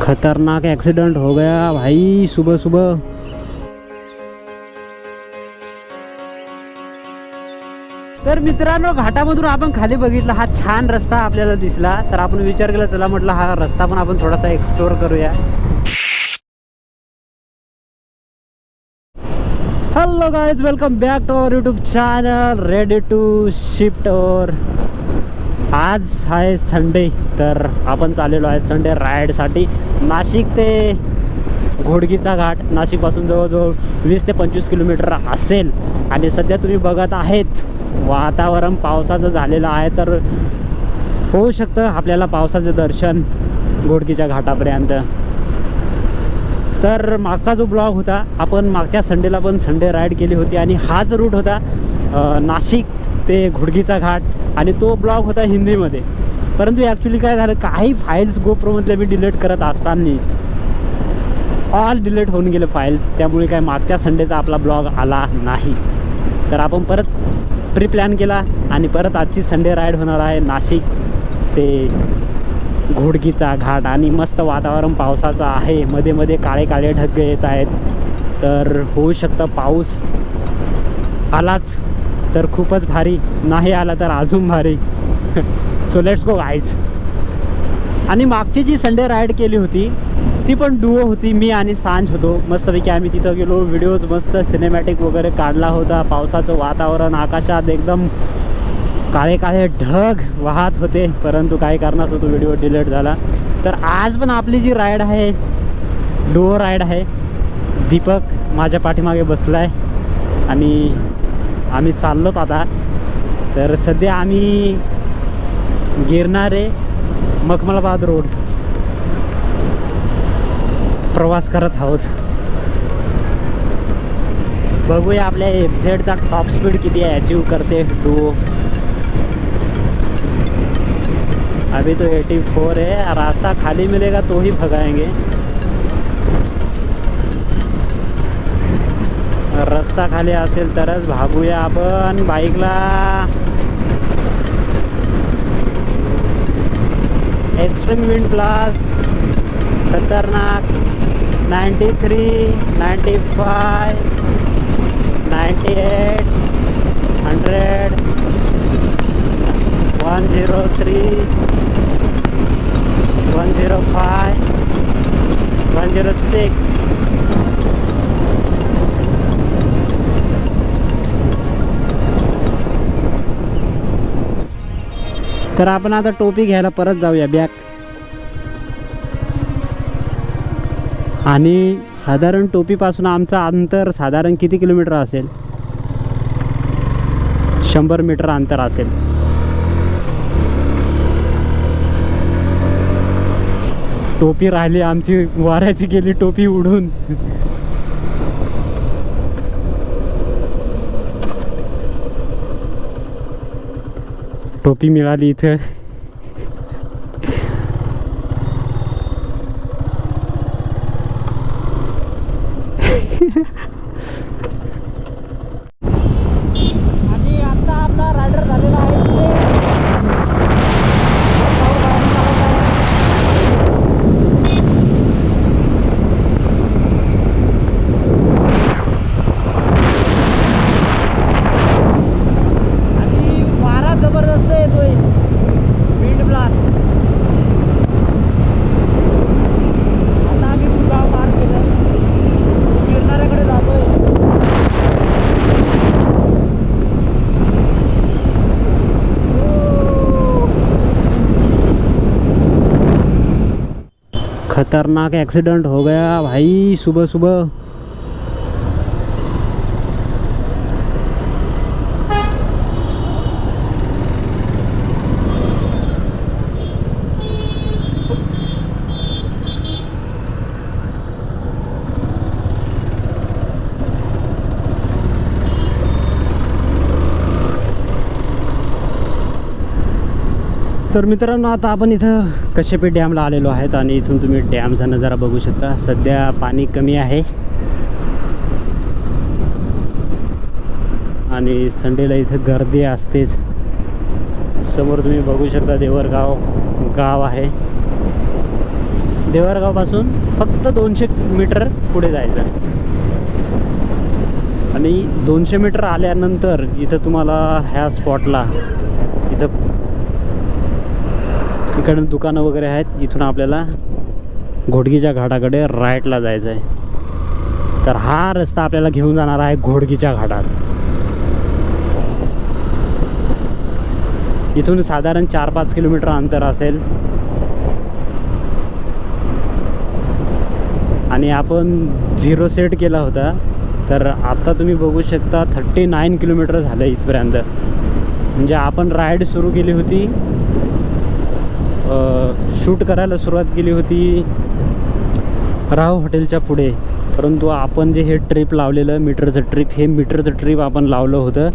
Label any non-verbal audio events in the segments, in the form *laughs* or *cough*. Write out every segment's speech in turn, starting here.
खतरनाक एक्सीडेंट हो गया भाई सुबह सुबह। तर मित्रांनो घाटामधून आपण खाली बघितला हा छान रस्ता आपल्याला दिसला. तर आपण विचार केला चला म्हटलं हा रस्ता पण आपण थोडासा एक्सप्लोअर करूया. Hello guys welcome back to our YouTube channel ready to shift over आज आहे संडे तर आपण चाललेलो आहे संडे रायडसाठी नाशिक ते घोडगीचा घाट नाशिकपासून जवळजवळ वीस ते पंचवीस किलोमीटर असेल. आणि सध्या तुम्ही बघत आहेत वातावरण पावसाचं झालेलं आहे तर होऊ शकतं आपल्याला पावसाचं दर्शन घोडकीच्या घाटापर्यंत. तर मागचा जो ब्लॉग होता आपण मागच्या संडेला पण संडे राईड केली होती आणि हाच रूट होता नाशिक ते घोडकीचा घाट. आणि तो ब्लॉग होता हिंदीमध्ये. परंतु ॲक्च्युली काय झालं काही फाईल्स गोप्रोमधल्या मी डिलीट करत असताना ऑल डिलीट होऊन गेले फाईल्स त्यामुळे काय मागच्या संडेचा आपला ब्लॉग आला नाही. तर आपण परत प्री प्लॅन केला आणि परत आजची संडे राईड होणार आहे नाशिक ते घोडकीचा घाट. आणि मस्त वातावरण पावसाचं आहे. मध्ये मध्ये काळे काळे ढग येत आहेत. तर होऊ शकतं पाऊस आलाच. तर खूपच भारी. नाही आला तर अजून भारी. सो लेट्स गो गाईज आणि मागची जी संडे राईड केली होती ती पण डुओ होती मी आणि सांज होतो. मस्तपैकी आम्ही तिथं गेलो व्हिडिओज मस्त सिनेमॅटिक वगैरे काढला होता. पावसाचं वातावरण आकाशात एकदम काळे काळे ढग वाहत होते परंतु काही कारणास्तव तो व्हिडिओ डिलीट झाला. तर आज पण आपली जी राईड आहे डुओ राईड आहे दीपक माझ्या पाठीमागे बसला आहे आणि आम्ही चाललोत आता. तर सध्या आम्ही गिरणारे मखमलाबाद रोड प्रवास करत आहोत. बघूया आपल्या एफ झेडचा टॉप स्पीड किती आहे अचीव करते डुओ अभी तो 84 है रास्ता खाली मिलेगा तो ही भगाएंगे. रस्ता खाली असेल तरच भागूया आपण बाईकला. एक्स्ट्रीम विंड ब्लास्ट खतरनाक. Ninety three ninety five ninety eight hundred one zero three one zero five one zero six तर आपण आता टोपी घ्यायला परत जाऊया बॅग. आणि साधारण टोपीपासून आमचं अंतर साधारण किती किलोमीटर असेल? शंभर मीटर अंतर असेल. टोपी राहिली आमची वाऱ्याची गेली टोपी उडून. टोपी मिळाली *laughs* इथं आणि आता आपला रायडर झालेला आहे शेख. आणि वारा जबरदस्त येतोय विंड ब्लास्ट आता आम्ही कुलगाव पार केलं गिरणाऱ्याकडे जातोय खतरनाक एक्सीडेंट हो गया भाई सुबह सुबह तर मित्रांनो आता आपण इथं कश्यपी डॅमला आलेलो आहेत आणि इथून तुम्ही डॅमचा नजारा बघू शकता. सध्या पाणी कमी आहे. आणि संडेला इथं गर्दी असतेच. समोर तुम्ही बघू शकता देवरगाव गाव आहे. देवरगावपासून फक्त दोनशे मीटर पुढे जायचं. आणि दोनशे मीटर आल्यानंतर इथं तुम्हाला ह्या स्पॉटला इथं इकडून दुकानं वगैरे आहेत इथून आपल्याला घोडगीच्या घाटाकडे राईटला जायचं आहे. तर हा रस्ता आपल्याला घेऊन जाणार आहे घोडगीच्या घाटात. इथून साधारण चार पाच किलोमीटर अंतर असेल. आणि आपण झिरो सेट केला होता तर आता तुम्ही बघू शकता थर्टी नाईन किलोमीटर झालं इथपर्यंत. म्हणजे आपण राईड सुरू केली होती शूट करायला सुरुवात केली होती राव हॉटेलच्या पुढे. परंतु आपण जे हे ट्रिप लावलेलं मीटरचं ट्रिप हे मीटरचं ट्रिप आपण लावलं होतं.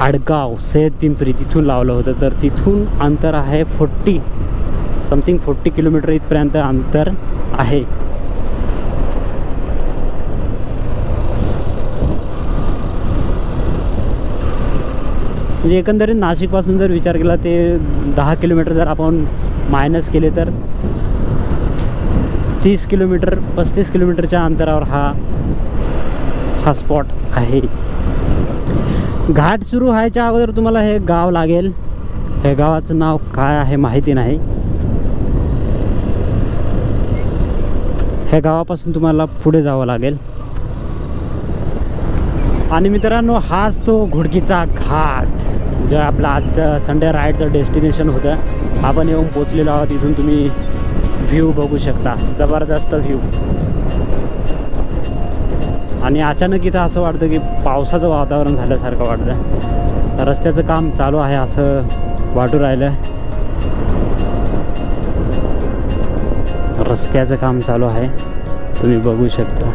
आडगाव सैद पिंपरी तिथून लावलं होतं. तर तिथून अंतर आहे फोर्टी समथिंग फोर्टी किलोमीटर इथपर्यंत अंतर आहे. म्हणजे एकंदरीत नाशिकपासून जर विचार केला ते दहा किलोमीटर जर आपण मायनस केले तर तीस किलोमीटर पस्तीस किलोमीटरच्या अंतरावर हा हा स्पॉट आहे. घाट सुरू व्हायच्या अगोदर तुम्हाला हे गाव लागेल. हे गावाचं नाव काय आहे माहिती नाही. ह्या गावापासून तुम्हाला पुढे जावं लागेल. आणि मित्रांनो हाच तो घुडकीचा घाट. जे आपला आजचं संडे राईडचं डेस्टिनेशन होतं आपण येऊन पोचलेलो आहोत इथून तुम्ही व्ह्यू बघू शकता. जबरदस्त व्ह्यू आणि अचानक इथं असं वाटतं की पावसाचं वातावरण झाल्यासारखं वाटतं. तर रस्त्याचं काम चालू आहे असं वाटू राहिलं रस्त्याचं काम चालू आहे. तुम्ही बघू शकता.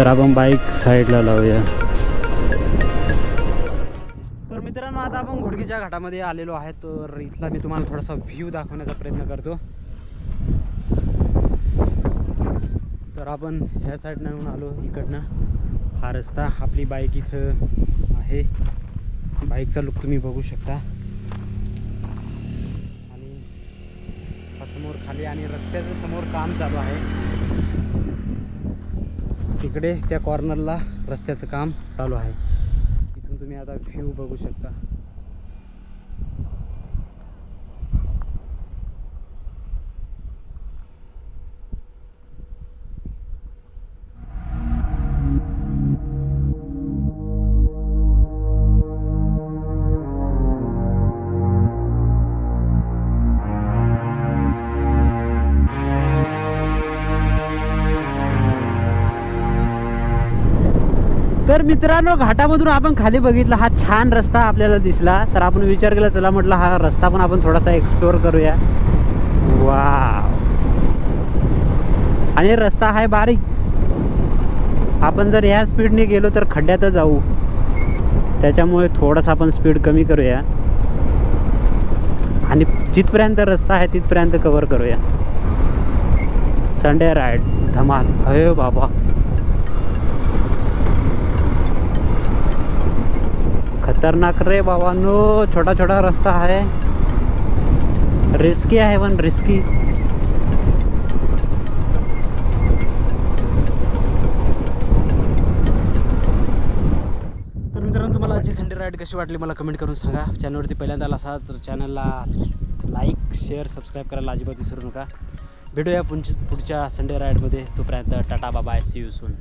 तर आपण बाईक साईडला लावूया. तर मित्रांनो आता आपण घोडकीच्या घाटामध्ये आलेलो आहे. तर इथला मी तुम्हाला थोडासा व्ह्यू दाखवण्याचा प्रयत्न करतो. तर आपण ह्या साईडनं येऊन आलो इकडनं. हा रस्ता आपली बाईक इथं आहे. बाईकचा लुक तुम्ही बघू शकता. आणि हा समोर खाली आणि रस्त्याचं समोर काम चालू आहे. तिकडे त्या कॉर्नरला रस्त्याचं काम चालू आहे. इथून तुम्ही आता व्ह्यू बघू शकता. तर मित्रांनो घाटामधून आपण खाली बघितला हा छान रस्ता आपल्याला दिसला. तर आपण विचार केला चला म्हटलं हा रस्ता पण आपण थोडासा एक्सप्लोअर करूया. वा आणि रस्ता आहे बारीक. आपण जर ह्या स्पीडने गेलो तर खड्ड्यातच जाऊ. त्याच्यामुळे थोडासा आपण स्पीड कमी करूया. आणि जिथपर्यंत रस्ता आहे तिथपर्यंत कवर करूया. संडे राईड धमाल. अरे बाबा. खतरनाक रे बाबांनो. छोटा छोटा रस्ता आहे. रिस्की आहे पण रिस्की तर मित्रांनो तुम्हाला आजची संडे राईड कशी वाटली मला कमेंट करून सांगा. चॅनलवरती पहिल्यांदा आला असा तर चॅनलला लाईक शेअर सबस्क्राईब करायला अजिबात विसरू नका. भेटूया पुढच्या पुढच्या संडे राईडमध्ये तोपर्यंत टाटा बाबा सी यू सून